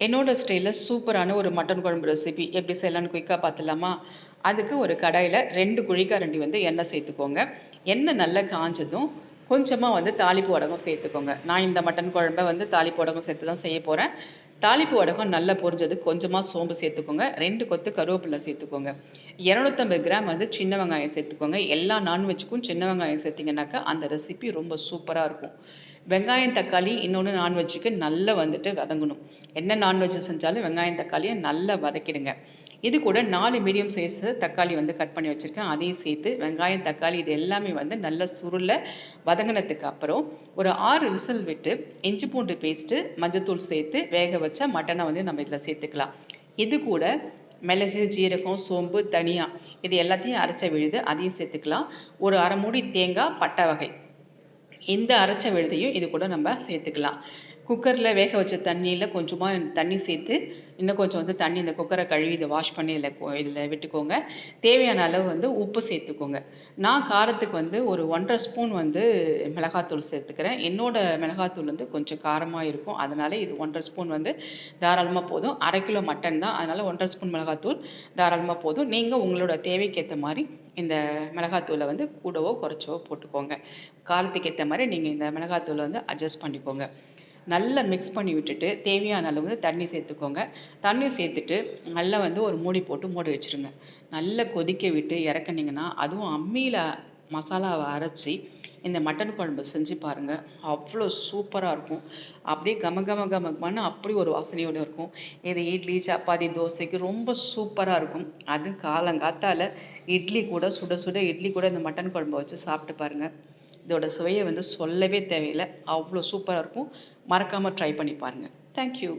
என்னோட ஸ்டைலில் சூப்பரான ஒரு மட்டன் குழம்பு ரெசிபி எப்படி செய்யலாம்னு குயிக்காக பார்த்துலாமா அதுக்கு ஒரு கடாயில் ரெண்டு குழிக்காரண்டி வந்து எண்ணெய் சேர்த்துக்கோங்க. எண்ணெய் நல்லா காஞ்சதும் கொஞ்சமாக வந்து தாளிப்பு வடகம் சேர்த்துக்கோங்க. நான் இந்த மட்டன் குழம்பை வந்து தாளிப்பு வடகம் சேர்த்து தான் செய்ய போகிறேன் தாளிப்பு வடகம் நல்லா பொரிஞ்சது கொஞ்சமாக சோம்பு சேர்த்துக்கோங்க. ரெண்டு கொத்து கருவேப்பிலை சேர்த்துக்கோங்க. இரநூத்தம்பது கிராம் வந்து சின்ன வெங்காயம் சேர்த்துக்கோங்க. எல்லா நான்வெஜ்ஜுக்கும் சின்ன வெங்காயம் சேர்த்திங்கனாக்கா அந்த ரெசிபி ரொம்ப சூப்பராக இருக்கும். வெங்காயம் தக்காளி இன்னொன்று நான்வெஜ்ஜுக்கு நல்லா வந்துட்டு வதங்கணும். என்ன நான்வெஜ் செஞ்சாலும் வெங்காயம் தக்காளியை நல்லா வதக்கிடுங்க. இது கூட நாலு மீடியம் சைஸ் தக்காளி வந்து கட் பண்ணி வச்சுருக்கேன். அதையும் சேர்த்து வெங்காயம் தக்காளி இது எல்லாமே வந்து நல்ல சுருளில் வதங்கினதுக்கு அப்புறம் ஒரு ஆறு விசில் விட்டு இஞ்சி பூண்டு பேஸ்ட்டு மஞ்சத்தூள் சேர்த்து வேக வச்ச மட்டனை வந்து நம்ம இதில் சேர்த்துக்கலாம். இது கூட மிளகு ஜீரகம் சோம்பு தனியா இது எல்லாத்தையும் அரைச்ச விழுது அதையும் சேர்த்துக்கலாம். ஒரு அரை மூடி தேங்காய் பட்டை வகை. இந்த அரைச்ச விழுதையும் இது கூட நம்ம சேர்த்துக்கலாம். குக்கரில் வேக வச்ச தண்ணியில் கொஞ்சமாக தண்ணி சேர்த்து இன்னும் கொஞ்சம் வந்து தண்ணி இந்த குக்கரை கழுவி இதை வாஷ் பண்ணி இதில் இதில் விட்டுக்கோங்க. தேவையான அளவு வந்து உப்பு சேர்த்துக்கோங்க. நான் காரத்துக்கு வந்து ஒரு ஒன்றரை ஸ்பூன் வந்து மிளகாத்தூள் சேர்த்துக்கிறேன். என்னோடய மிளகாத்தூள் வந்து கொஞ்சம் காரமாக இருக்கும். அதனால் இது ஒன்றரை ஸ்பூன் வந்து தாராளமாக போதும். அரை கிலோ மட்டன் தான். அதனால் ஒன்றரை ஸ்பூன் மிளகாத்தூள் தாராளமாக போதும். நீங்கள் உங்களோட தேவைக்கேற்ற மாதிரி இந்த மிளகாத்தூளை வந்து கூடவோ குறைச்சவோ போட்டுக்கோங்க. காரத்துக்கு ஏற்ற மாதிரி நீங்கள் இந்த மிளகாத்தூளை வந்து அட்ஜஸ்ட் பண்ணிக்கோங்க. நல்லா மிக்ஸ் பண்ணி விட்டுட்டு தேவையான அளவு வந்து தண்ணி சேர்த்துக்கோங்க. தண்ணி சேர்த்துட்டு நல்லா வந்து ஒரு மூடி போட்டு மூடி வச்சுருங்க. நல்லா கொதிக்க விட்டு இறக்குனீங்கன்னா அதுவும் அம்மியில் மசாலாவை அரைச்சி இந்த மட்டன் குழம்பு செஞ்சு பாருங்கள் அவ்வளோ சூப்பராக இருக்கும். அப்படியே கம கம கம அப்படி ஒரு வாசனையோடு இருக்கும். இது இட்லி சப்பாத்தி தோசைக்கு ரொம்ப சூப்பராக இருக்கும். அது காலங்காத்தால இட்லி கூட சுட சுட இட்லி கூட இந்த மட்டன் குழம்பு வச்சு சாப்பிட்டு பாருங்கள் இதோட சுவையை வந்து சொல்லவே தேவையில்லை. அவ்வளோ சூப்பராக இருக்கும். மறக்காமல் ட்ரை பண்ணி பாருங்கள் தேங்க்யூ